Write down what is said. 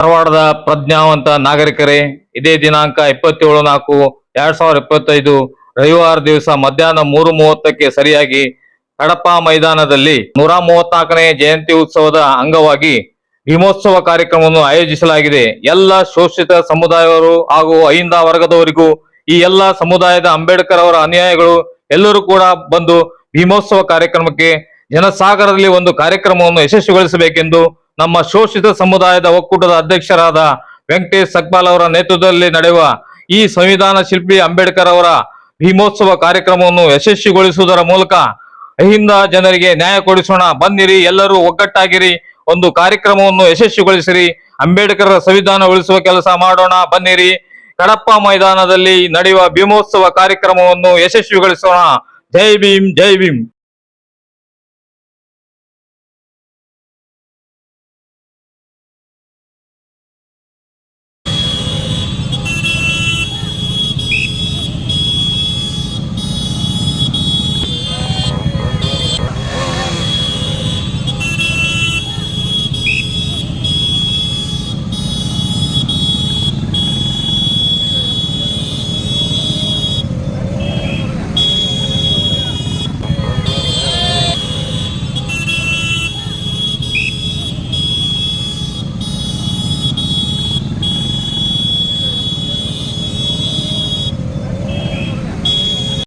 ಧಾರವಾಡದ ಪ್ರಜ್ಞಾವಂತ ನಾಗರಿಕರೇ, ಇದೇ ದಿನಾಂಕ ಇಪ್ಪತ್ತೇಳು ನಾಲ್ಕು ಎರಡ್ ಸಾವಿರದ ಇಪ್ಪತ್ತೈದು ರವಿವಾರ ದಿವಸ ಮಧ್ಯಾಹ್ನ ಮೂರು ಮೂವತ್ತಕ್ಕೆ ಸರಿಯಾಗಿ ಕಡಪ ಮೈದಾನದಲ್ಲಿ ನೂರ ಮೂವತ್ನಾಲ್ಕನೇ ಜಯಂತಿ ಉತ್ಸವದ ಅಂಗವಾಗಿ ಭೀಮೋತ್ಸವ ಕಾರ್ಯಕ್ರಮವನ್ನು ಆಯೋಜಿಸಲಾಗಿದೆ. ಎಲ್ಲ ಶೋಷಿತ ಸಮುದಾಯವರು ಹಾಗೂ ಅಹಿಂದ ವರ್ಗದವರಿಗೂ ಈ ಎಲ್ಲ ಸಮುದಾಯದ ಅಂಬೇಡ್ಕರ್ ಅವರ ಅನುಯಾಯಿಗಳು ಎಲ್ಲರೂ ಕೂಡ ಬಂದು ಭೀಮೋತ್ಸವ ಕಾರ್ಯಕ್ರಮಕ್ಕೆ ಜನಸಾಗರದಲ್ಲಿ ಒಂದು ಕಾರ್ಯಕ್ರಮವನ್ನು ಯಶಸ್ವಿಗೊಳಿಸಬೇಕೆಂದು ನಮ್ಮ ಶೋಷಿತ ಸಮುದಾಯದ ಒಕ್ಕೂಟದ ಅಧ್ಯಕ್ಷರಾದ ವೆಂಕಟೇಶ್ ಸಕ್ಪಾಲ್ ಅವರ ನೇತೃತ್ವದಲ್ಲಿ ನಡೆಯುವ ಈ ಸಂವಿಧಾನ ಶಿಲ್ಪಿ ಅಂಬೇಡ್ಕರ್ ಅವರ ಭೀಮೋತ್ಸವ ಕಾರ್ಯಕ್ರಮವನ್ನು ಯಶಸ್ವಿಗೊಳಿಸುವುದರ ಮೂಲಕ ಅಹಿಂದ ಜನರಿಗೆ ನ್ಯಾಯ ಕೊಡಿಸೋಣ. ಬನ್ನಿರಿ, ಎಲ್ಲರೂ ಒಗ್ಗಟ್ಟಾಗಿರಿ. ಒಂದು ಕಾರ್ಯಕ್ರಮವನ್ನು ಯಶಸ್ವಿಗೊಳಿಸಿರಿ. ಅಂಬೇಡ್ಕರ್ ಸಂವಿಧಾನ ಉಳಿಸುವ ಕೆಲಸ ಮಾಡೋಣ. ಬನ್ನಿರಿ. ಕಡಪ್ಪ ಮೈದಾನದಲ್ಲಿ ನಡೆಯುವ ಭೀಮೋತ್ಸವ ಕಾರ್ಯಕ್ರಮವನ್ನು ಯಶಸ್ವಿಗೊಳಿಸೋಣ. ಜೈ ಭೀಮ್ ಜೈ ಭೀಮ್.